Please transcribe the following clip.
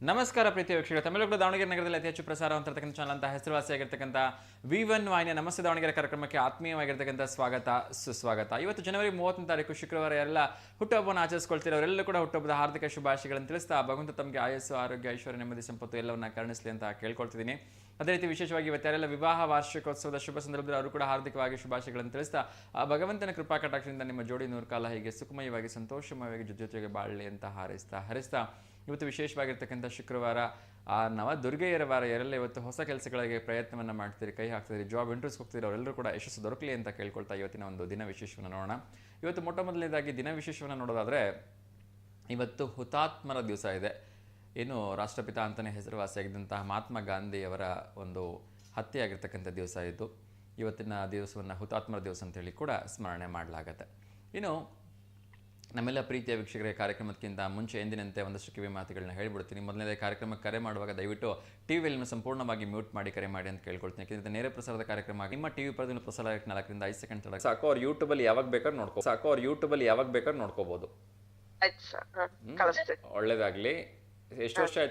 ನಮಸ್ಕಾರ ಪ್ರೀತಿ ವೀಕ್ಷಕರು. ತಮಿಳುಗಳು ದಾವಣಗೆರೆ ನಗರದಲ್ಲಿ ಅತಿ ಹೆಚ್ಚು ಪ್ರಸಾರವಂತಿರತಕ್ಕಂಥ ಚಾನಲ್ ಅಂತ ಹೆಸರುವಾಸಿಯಾಗಿರ್ತಕ್ಕಂಥ ವಿ ಒನ್ ವಾಹಿನಿಯ ನಮಸ್ತೆ ದಾವಣಗೆರೆ ಕಾರ್ಯಕ್ರಮಕ್ಕೆ ಆತ್ಮೀಯವಾಗಿರ್ತಕ್ಕಂಥ ಸ್ವಾಗತ, ಸುಸ್ವಾಗತ. ಇವತ್ತು ಜನವರಿ ಮೂವತ್ತನೇ ತಾರೀಕು, ಶುಕ್ರವಾರ ಎಲ್ಲ ಹುಟ್ಟುಹಬ್ಬವನ್ನು ಆಚರಿಸ್ಕೊಳ್ತಿರೋರೆಲ್ಲರೂ ಕೂಡ ಹುಟ್ಟುಹಬ್ಬದ ಹಾರ್ದಿಕ ಶುಭಾಶಯಗಳನ್ನು ತಿಳಿಸ್ತಾ ಭಗವಂತ ತಮಗೆ ಆಯಸ್ಸು, ಆರೋಗ್ಯ, ಐಶ್ವರ್ಯ, ನೆಮ್ಮದಿ, ಸಂಪತ್ತು ಎಲ್ಲವನ್ನ ಕರುಣಿಸಲಿ ಅಂತ ಕೇಳ್ಕೊಳ್ತಿದ್ದೀನಿ. ಅದೇ ರೀತಿ ವಿಶೇಷವಾಗಿ ಇವತ್ತಾರೆಲ್ಲ ವಿವಾಹ, ವಾರ್ಷಿಕೋತ್ಸವದ ಶುಭ ಸಂದರ್ಭದಲ್ಲಿ ಅವರು ಕೂಡ ಹಾರ್ದಿಕವಾಗಿ ಶುಭಾಶಯಗಳನ್ನು ತಿಳಿಸ್ತಾ, ಆ ಭಗವಂತನ ಕೃಪಾ ಕಟಾಕ್ಷದಿಂದ ನಿಮ್ಮ ಜೋಡಿ ನೂರು ಕಾಲ ಹೀಗೆ ಸುಖಮಯವಾಗಿ, ಸಂತೋಷಮಯವಾಗಿ, ಜೊತೆ ಜೊತೆಗೆ ಬಾಳಲಿ ಅಂತ ಹಾರೈಸ್ತಾ, ಹರಿಸ್ತಾ ಇವತ್ತು ವಿಶೇಷವಾಗಿರ್ತಕ್ಕಂಥ ಶುಕ್ರವಾರ, ಆ ನವ ದುರ್ಗೆಯರ ವಾರ ಇವತ್ತು ಹೊಸ ಕೆಲಸಗಳಿಗೆ ಪ್ರಯತ್ನವನ್ನು ಮಾಡ್ತೀರಿ, ಕೈ ಹಾಕ್ತೀರಿ ಜಾಬ್ ಇಂಟ್ರೆಸ್ಟ್ ಹೋಗ್ತೀರಿ ಅವರೆಲ್ಲರೂ ಕೂಡ ಯಶಸ್ಸು ದೊರಕಲಿ ಅಂತ ಕೇಳ್ಕೊಳ್ತಾ ಇವತ್ತಿನ ಒಂದು ದಿನ ವಿಶೇಷವನ್ನು ನೋಡೋಣ. ಇವತ್ತು ಮೊಟ್ಟ ಮೊದಲನೇದಾಗಿ ದಿನ ವಿಶೇಷವನ್ನು ನೋಡೋದಾದರೆ, ಇವತ್ತು ಹುತಾತ್ಮರ ದಿವಸ ಇದೆ. ಏನು ರಾಷ್ಟ್ರಪಿತ ಅಂತಲೇ ಹೆಸರುವಾಸಿಯಾಗಿದ್ದಂತಹ ಮಹಾತ್ಮ ಗಾಂಧಿಯವರ ಒಂದು ಹತ್ಯೆಯಾಗಿರ್ತಕ್ಕಂಥ ದಿವಸ ಇದು. ಇವತ್ತಿನ ದಿವಸವನ್ನು ಹುತಾತ್ಮರ ದಿವಸ ಅಂತೇಳಿ ಕೂಡ ಸ್ಮರಣೆ ಮಾಡಲಾಗತ್ತೆ. ಇನ್ನು ನಮ್ಮೆಲ್ಲ ಪ್ರೀತಿಯ ವೀಕ್ಷಕರ ಕಾರ್ಯಕ್ರಮಕ್ಕಿಂತ ಮುಂಚೆ ಎಂದಿನಂತೆ ಒಂದಷ್ಟು ಕಿವಿ ಮಾತುಗಳನ್ನ ಹೇಳ್ಬಿಡ್ತೀನಿ. ಮೊದಲನೇದೇ ಕಾರ್ಯಕ್ರಮಕ್ಕೆ ಕರೆ ಮಾಡುವಾಗ ದಯವಿಟ್ಟು ಟಿ ವಿಯನ್ನು ಸಂಪೂರ್ಣವಾಗಿ ಮ್ಯೂಟ್ ಮಾಡಿ ಕರೆ ಮಾಡಿ ಅಂತ ಕೇಳ್ಕೊಳ್ತೀನಿ. ಯಾಕೆಂದ್ರೆ ನೇರ ಪ್ರಸಾರದ ಕಾರ್ಯಕ್ರಮ ನಿಮ್ಮ ಟಿವಿ ವಿ ಪರದಿಂದ ಪ್ರಸಾರ ನಾಲ್ಕರಿಂದ ಐದು ಸೆಕೆಂಡ್ ತಡ ಸಾಕು ಅವ್ರು ಯೂಟ್ಯೂಬಲ್ಲಿ ಯಾವಾಗ ಬೇಕಾದ್ರೂ ನೋಡ್ಕೋ ಸಾಕು ಅವ್ರು ಯೂಟ್ಯೂಬಲ್ಲಿ ಯಾವಾಗ ಬೇಕಾದ್ರೂ ನೋಡ್ಕೋಬಹುದು ಒಳ್ಳೇದಾಗ್ಲಿ. ಎಷ್ಟು ವರ್ಷ ಆಯ್ತು?